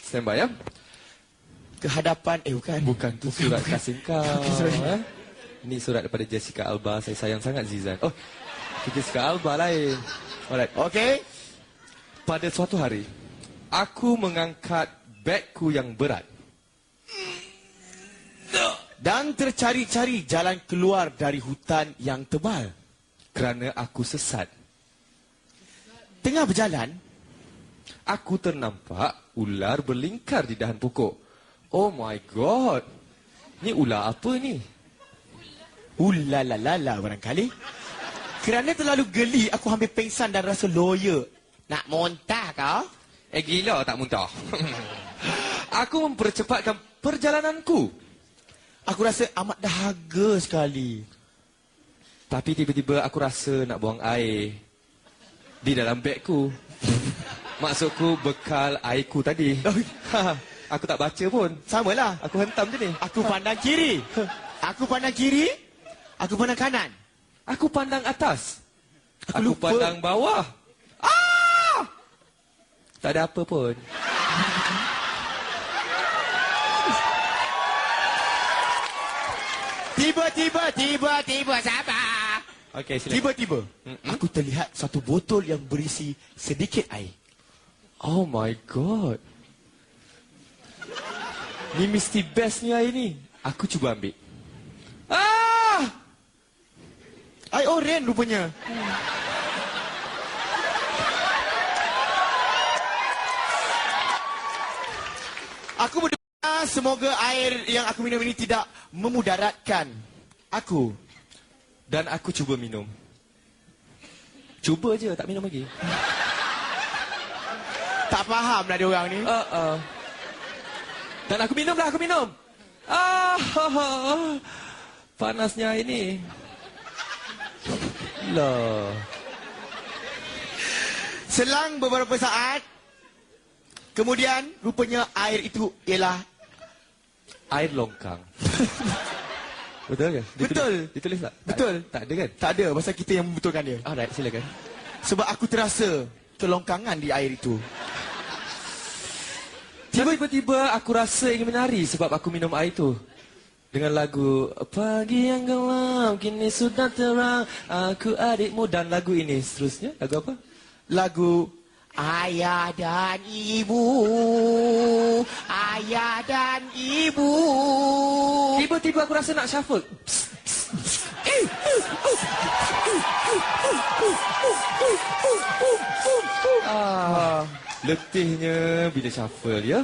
Stand by ya. Kehadapan, eh bukan. Bukan tu surat kasih kau. sorry. eh. Ini surat daripada Jessica Alba. Saya sayang sangat Zizan. Oh, Jessica Alba lain. Alright. Okey. Pada suatu hari, aku mengangkat bagku yang berat. Dan tercari-cari jalan keluar dari hutan yang tebal. Kerana aku sesat. Tengah berjalan, Aku ternampak ular berlingkar di dahan pokok. Oh my god. Ni ular apa ni? ulalalala barangkali. Kerana terlalu geli, aku hampir pengsan dan rasa loya. Nak muntah kau? Eh gila tak muntah. aku mempercepatkan perjalananku. Aku rasa amat dahaga sekali. Tapi tiba-tiba aku rasa nak buang air di dalam bagku. Maksudku bekal airku tadi. aku tak baca pun. Sama lah. Aku hentam je ni. Aku pandang kiri. Aku pandang kiri. Aku pandang kanan. Aku pandang atas. Aku Aku, lupa. pandang bawah. Ah! Tak ada apa pun. Tiba-tiba, tiba-tiba, sabar. Okey, silakan. Tiba-tiba, aku terlihat satu botol yang berisi sedikit air. Oh my god. Ni mesti best ni air ni. Aku cuba ambil. Ah! Air oren rupanya. Aku berdoa semoga air yang aku minum ini tidak memudaratkan aku. Dan aku cuba minum. Cuba je, tak minum lagi. Tak faham lah dia orang ni. Uh, uh. Dan aku minum lah, aku minum. Ah, panasnya ini. Lah. Selang beberapa saat, kemudian rupanya air itu ialah Air longkang. Betul ke? Betul. Ditulis, ditulis tak? Betul. Tak, tak ada kan? tak ada pasal kita yang membetulkan dia. Alright, silakan. Sebab aku terasa kelongkangan di air itu. Tiba-tiba aku rasa ingin menari sebab aku minum air itu. Dengan lagu Pagi yang gelap kini sudah terang Aku adikmu dan lagu ini Seterusnya lagu apa? Lagu Ayah dan Ibu Ayah dan Ibu Tiba-tiba aku rasa nak shuffle ah, Letihnya bila shuffle ya?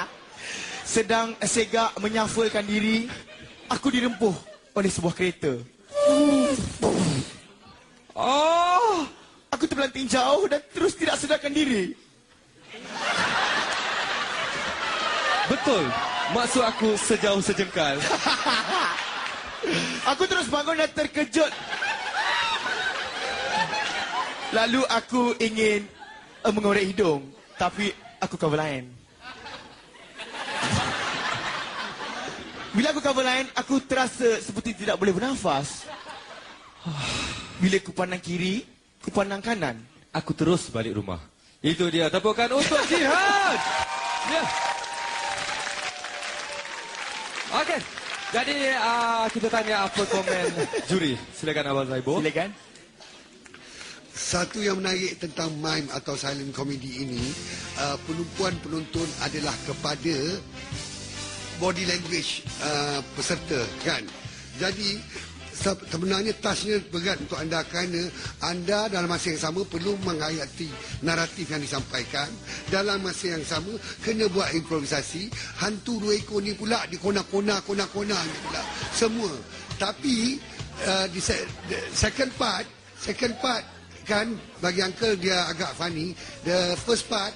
Sedang segak menyafulkan diri Aku dirempuh oleh sebuah kereta. Oh! Aku terpelanting jauh dan terus tidak sedarkan diri. Betul. Maksud aku sejauh sejengkal. Aku terus bangun dan terkejut. Lalu aku ingin uh, mengorek hidung Tapi aku cover lain. Bila aku cover lain Aku terasa seperti tidak boleh bernafas. Bila aku pandang kiri Aku pandang kanan Aku terus balik rumah. Itu dia tepukan untuk jihad! Ya. Okey Jadi uh, kita tanya apa komen juri. Silakan Abang Zaibo. Silakan Satu yang menarik tentang mime atau silent comedy ini, uh, penumpuan penonton adalah kepada body language uh, peserta kan. Jadi se- sebenarnya tasnya berat untuk anda kerana anda dalam masa yang sama perlu menghayati naratif yang disampaikan. Dalam masa yang sama kena buat improvisasi. Hantu dua ekor ni pula di kona-kona kona-kona ni pula. Semua. Tapi uh, di se- second part second part kan bagi uncle dia agak funny the first part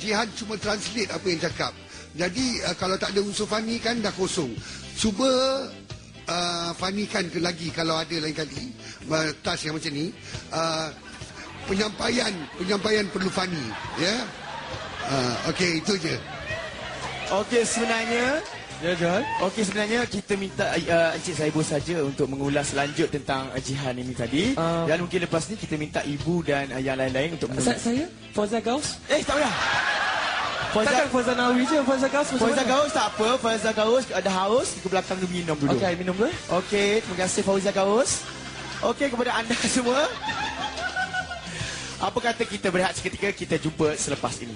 Jihan cuma translate apa yang cakap. Jadi uh, kalau tak ada unsur funny kan dah kosong. Cuba uh, funnykan ke lagi kalau ada lain kali uh, tas yang macam ni. Uh, penyampaian penyampaian perlu funny ya? Yeah? uh, okey itu je Okey sebenarnya Ya John Okey sebenarnya kita minta uh, Encik Saibo saja untuk mengulas lanjut tentang uh, Jihan ini tadi Ah. dan mungkin lepas ni kita minta ibu dan uh, yang lain-lain untuk Sa- Saya Fauza Gaus Eh tak payah Faizal- Takkan Faizal Nawawi je, Faizal Gaus macam Fauzal mana? Gaus tak apa. Fauzal Gaus ada haus ke belakang dia minum dulu. Okey, minum dulu. eh. Okey, terima kasih Fauzal Gaus. Okey kepada anda semua. Apa kata kita berehat seketika kita jumpa selepas ini.